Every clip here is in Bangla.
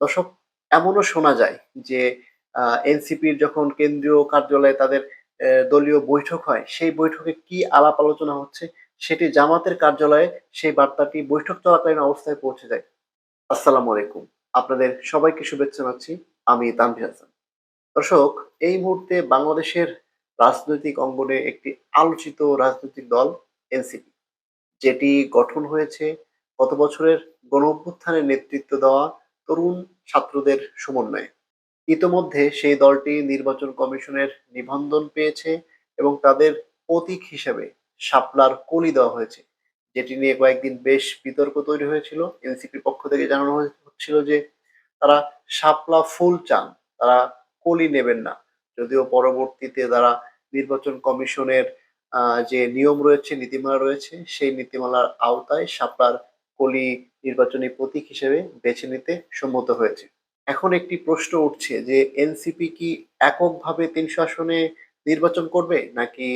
দর্শক, এমনও শোনা যায় যে এনসিপির যখন কেন্দ্রীয় কার্যালয়ে তাদের দলীয় বৈঠক হয়, সেই বৈঠকে কি আলাপ আলোচনা হচ্ছে সেটি জামাতের কার্যালয়ে সেই বার্তাটি বৈঠক চলাকালীন অবস্থায় পৌঁছে যায়। আসসালামু আলাইকুম। আপনাদের সবাইকে শুভেচ্ছা জানাচ্ছি, আমি তানভীর হাসান। দর্শক, এই মুহূর্তে বাংলাদেশের রাজনৈতিক অঙ্গনে একটি আলোচিত রাজনৈতিক দল, এনসিপি, যেটি গঠন হয়েছে গত বছরের গণ অভ্যুত্থানের নেতৃত্ব দেওয়া তরুণ ছাত্রদের সমন্বয়ে। ইতোমধ্যে সেই দলটি নির্বাচন কমিশনের নিবন্ধন পেয়েছে এবং তাদের প্রতীক হিসেবে শাপলার কলি দেওয়া হয়েছে, যেটি নিয়ে কয়েকদিন বেশ বিতর্ক তৈরি হয়েছিল। এনসিপির পক্ষ থেকে জানানো হচ্ছিল যে তারা শাপলা ফুল চান, তারা কলি নেবেন না। যদিও পরবর্তীতে তারা নির্বাচন কমিশনের যে নিয়ম রয়েছে, নীতিমালা রয়েছে, সেই নীতিমালার আওতায় শাপলার কলি নির্বাচনী প্রতীক হিসেবে বেছে নিতে সম্মত হয়েছে। এখন একটি প্রশ্ন উঠছে যে, এনসিপি কি এককভাবে তিনশো আসনে নির্বাচন করবে, নাকি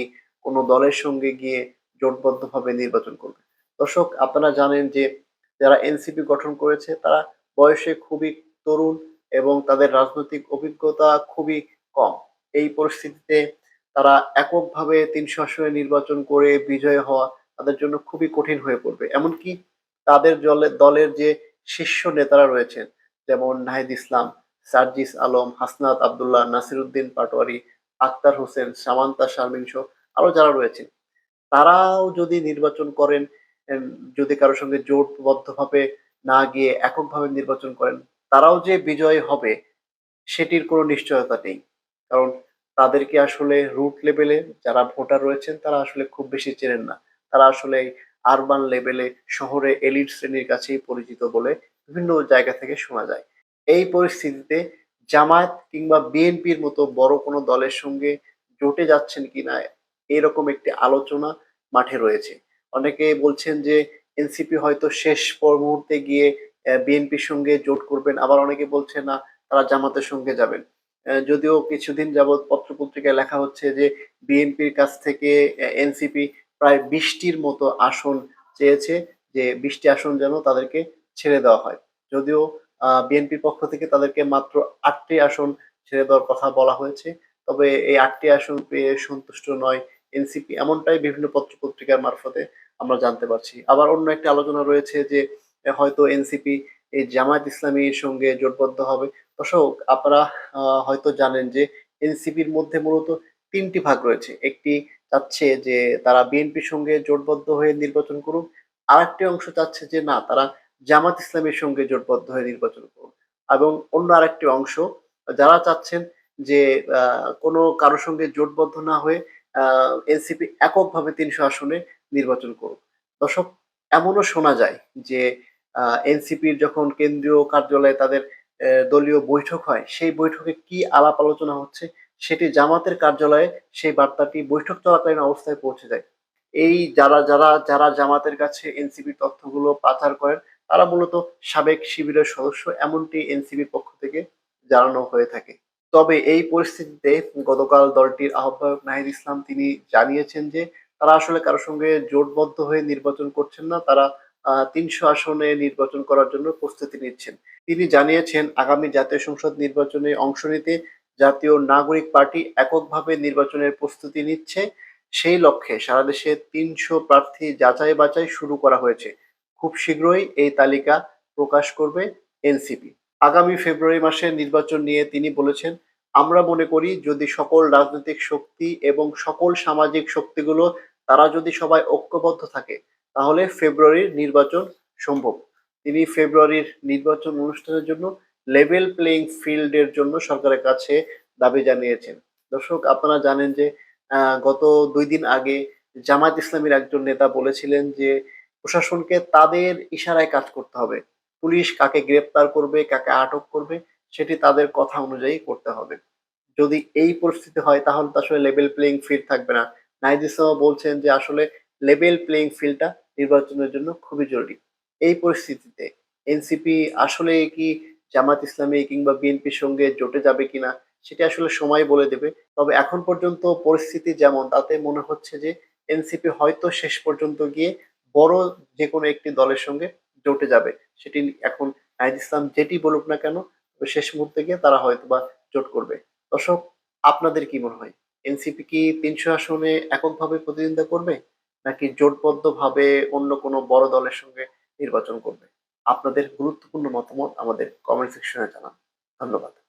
কোনো দলের সঙ্গে গিয়ে জোটবদ্ধভাবে নির্বাচন করবে? দর্শক, আপনারা জানেন যে, যারা এনসিপি গঠন করেছে, তারা বয়সে খুবই তরুণ এবং তাদের রাজনৈতিক অভিজ্ঞতা খুবই কম। এই পরিস্থিতিতে তারা এককভাবে তিনশো আসনে নির্বাচন করে বিজয় হওয়া তাদের জন্য খুবই কঠিন হয়ে পড়বে। এমনকি তাদের দলের যে শীর্ষ নেতারা রয়েছেন, যেমন নাহিদ ইসলাম, সার্জিস আলম, হাসনাত আবদুল্লাহ, নাসিরুদ্দিন পাটোয়ারি, আক্তার হোসেন, সামান্তা শারমিন সহ আরও যারা রয়েছেন, তারাও যদি নির্বাচন করেন যদি কারোর সঙ্গে জোটবদ্ধভাবে না গিয়ে এককভাবে নির্বাচন করেন, তারাও যে বিজয় হবে, সেটির কোনো নিশ্চয়তা নেই। কারণ তাদেরকে আসলে রুট লেভেলে যারা ভোটার রয়েছেন, তারা আসলে খুব বেশি চেনেন না। তারা আসলে আরবান লেভেলে শহরে এলিট শ্রেণির কাছেই পরিচিত বলে বিভিন্ন জায়গা থেকে শোনা যায়। এই পরিস্থিতিতে জামায়াত কিংবা বিএনপির মতো বড় কোনো দলের সঙ্গে জোটে যাচ্ছেন কিনা এরকম একটি আলোচনা মাঠে রয়েছে। অনেকে বলছেন যে এনসিপি হয়তো শেষ পর মুহূর্তে গিয়ে বিএনপির সঙ্গে জোট করবেন। আবার অনেকে বলছে, না, তারা জামাতের সঙ্গে যাবেন। যদিও কিছুদিন যাবৎ পত্রপত্রিকায় লেখা হচ্ছে যে বিএনপির কাছ থেকে এনসিপি প্রায় বিশটির মতো আসন চেয়েছে যে বিশটি আসন যেন তাদেরকে ছেড়ে দেওয়া হয়। যদিও বিএনপির পক্ষ থেকে তাদেরকে মাত্র আটটি আসন ছেড়ে দেওয়ার কথা বলা হয়েছে, তবে এই আটটি আসন পেয়ে সন্তুষ্ট নয় এনসিপি। এমনটাই বিভিন্ন পত্রপত্রিকার মারফতে আমরা জানতে পারছি। আবার অন্য একটা আলোচনা রয়েছে যে, হয়তো এনসিপি এই জামায়াত ইসলামীর সঙ্গে জোটবদ্ধ হবে। দর্শক, আপনারা হয়তো জানেন যে এনসিপির মধ্যে মূলত তিনটি ভাগ রয়েছে। একটি চাচ্ছে যে তারা বিএনপির সঙ্গে জোটবদ্ধ হয়ে নির্বাচন করুক। আরেকটি অংশ চাচ্ছে যে না, তারা জামাত ইসলামের সঙ্গে জোটবদ্ধ হয়ে নির্বাচন করুক। এবং অন্য আরেকটি অংশ যারা চাচ্ছেন যে কোনো কারোর সঙ্গে জোটবদ্ধ না হয়ে এনসিপি এককভাবে তিনশো আসনে নির্বাচন করুক। দর্শক, এমনও শোনা যায় যে এনসিপির যখন কেন্দ্রীয় কার্যালয়ে তাদের দলীয় বৈঠক হয়, সেই বৈঠকে কি আলাপ আলোচনা হচ্ছে সেটি জামাতের কার্যালয়ে সেই বার্তাটি বৈঠক চলাকালীন অবস্থায় পৌঁছে যায়। এই যারা যারা যারা জামাতের কাছে এনসিপির তথ্যগুলো পাচার করেন, তারা মূলত সাবেক শিবিরের সদস্য, এমনটি এনসিপির পক্ষ থেকে জানানো হয়ে থাকে। তবে এই পরিস্থিতিতে গতকাল দলটির আহ্বায়ক নাহিদ ইসলাম তিনি জানিয়েছেন যে, তারা আসলে কারোর সঙ্গে জোটবদ্ধ হয়ে নির্বাচন করছেন না, তারা তিনশো আসনে নির্বাচন করার জন্য প্রস্তুতি নিচ্ছেন। তিনি জানিয়েছেন, আগামী জাতীয় সংসদ নির্বাচনে অংশ নিতে জাতীয় নাগরিক পার্টি এককভাবে নির্বাচনের প্রস্তুতি নিচ্ছে। সেই লক্ষ্যে সারা দেশে তিনশো প্রার্থী যাচাই বাছাই শুরু করা হয়েছে। খুব শীঘ্রই এই তালিকা প্রকাশ করবে এনসিপি। আগামী ফেব্রুয়ারি মাসে নির্বাচন নিয়ে তিনি বলেছেন, আমরা মনে করি যদি সকল রাজনৈতিক শক্তি এবং সকল সামাজিক শক্তিগুলো তারা যদি সবাই ঐক্যবদ্ধ থাকে, তাহলে ফেব্রুয়ারির নির্বাচন সম্ভব। তিনি ফেব্রুয়ারির নির্বাচন অনুষ্ঠানের জন্য লেভেল প্লেইং ফিল্ডের জন্য সরকারের কাছে দাবি জানিয়েছেন। দর্শক, আপনারা জানেন যে গত দুই দিন আগে জামায়াত ইসলামীর একজন নেতা বলেছিলেন যে, প্রশাসনকে তাদের ইশারায় কাজ করতে হবে। পুলিশ কাকে গ্রেপ্তার করবে, কাকে আটক করবে, সেটি তাদের কথা অনুযায়ী করতে হবে। যদি এই পরিস্থিতি হয়, তাহলে তো আসলে লেভেল প্লেইং ফিল্ড থাকবে না। নাহিদ ইসলাম বলছেন যে, আসলে লেভেল প্লেইং ফিল্ডটা নির্বাচনের জন্য খুবই জরুরি। এই পরিস্থিতিতে এনসিপি আসলে কি জামাত ইসলামী কিংবা বিএনপির সঙ্গে জোটে যাবে কিনা, সেটা আসলে সময় বলে দেবে। তবে এখন পর্যন্ত পরিস্থিতি যেমন, তাতে মনে হচ্ছে যে এনসিপি হয়তো শেষ পর্যন্ত গিয়ে বড় যে কোনো একটি দলের সঙ্গে জোটে যাবে। সেটি এখন নাহিদ ইসলাম যেটি বলুক না কেন শেষ মুহূর্তে গিয়ে তারা হয়তো বা জোট করবে। দর্শক, আপনাদের কি মনে হয়? এনসিপি কি তিনশো আসনে এককভাবে প্রতিদ্বন্দ্বিতা করবে, নাকি জোটবদ্ধভাবে অন্য কোনো বড় দলের সঙ্গে নির্বাচন করবে? আপনাদের গুরুত্বপূর্ণ মতামত আমাদের কমেন্ট সেকশনে জানান। ধন্যবাদ।